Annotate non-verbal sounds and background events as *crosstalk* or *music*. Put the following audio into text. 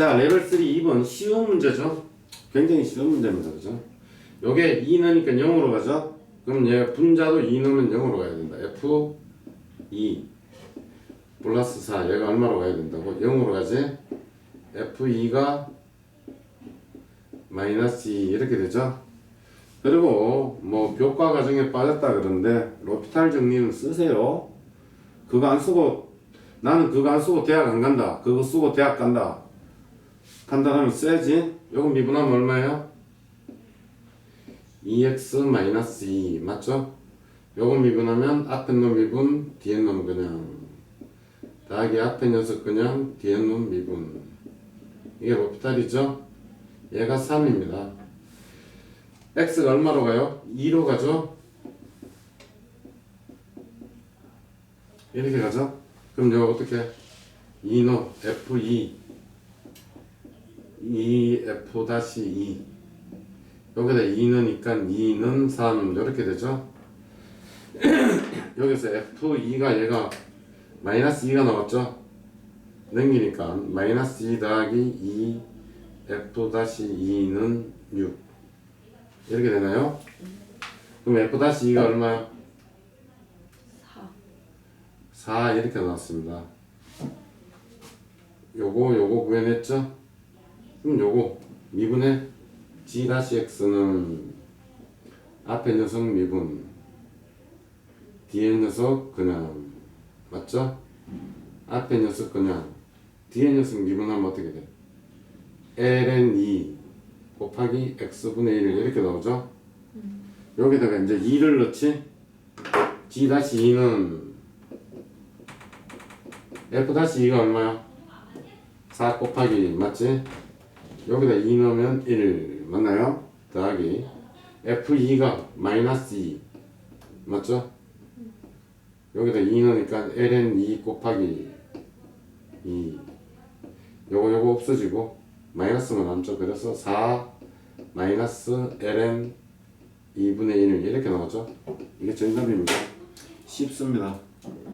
자, 레벨 3 2번 쉬운 문제죠. 굉장히 쉬운 문제입니다. 그죠? 요게 2 넣으니까 0으로 가죠? 그럼 얘 분자도 2 넣으면 0으로 가야 된다. F 2 플러스 4 얘가 얼마로 가야 된다고? 0으로 가지? F2가 마이너스 2 이렇게 되죠? 그리고 뭐 교과 과정에 빠졌다 그러는데 로피탈 정리는 쓰세요. 그거 안 쓰고 나는 그거 안 쓰고 대학 안 간다. 그거 쓰고 대학 간다. 판단하면 써야지. 요거 미분하면 얼마예요? 2x 마이너스 2 맞죠? 요거 미분하면 앞에 놈 미분 뒤에 놈 그냥 더하기 앞에 녀석 그냥 뒤에 놈 미분 이게 로피탈이죠? 얘가 3입니다. x가 얼마로 가요? 2로 가죠? 이렇게 가죠? 그럼 여기 어떻게? 2노 f2 2f 다시 2 여기다 2 넣으니까 2는 3 이렇게 되죠? *clears throat* 여기서 f2가 얘가 마이너스 2가 나왔죠? 넘기니까 마이너스 2 더하기 2 f 다시 2는 6 이렇게 되나요? 그럼 f 다시 2가 얼마야? 4 4 이렇게 나왔습니다. 요거 요거 구해냈죠? 그럼 요거 미분해 g 다시 x는 앞에 녀석 미분 뒤에 녀석 그냥 맞죠? 앞에 녀석 그냥 뒤에 녀석 미분하면 어떻게 돼? ln 2 곱하기 x분의 1 이렇게 나오죠? 여기다가 이제 2를 넣지? g 다시 2는 f 다시 2가 얼마야? 4 곱하기 맞지? 여기다 2 넣으면 1 맞나요? 더하기 f2가 마이너스 2 맞죠? 여기다 2 넣으니까 ln 2 곱하기 2 요거 요거 없어지고 마이너스만 남죠. 그래서 4 마이너스 ln 2분의 1 이렇게 나오죠? 이게 정답입니다. 쉽습니다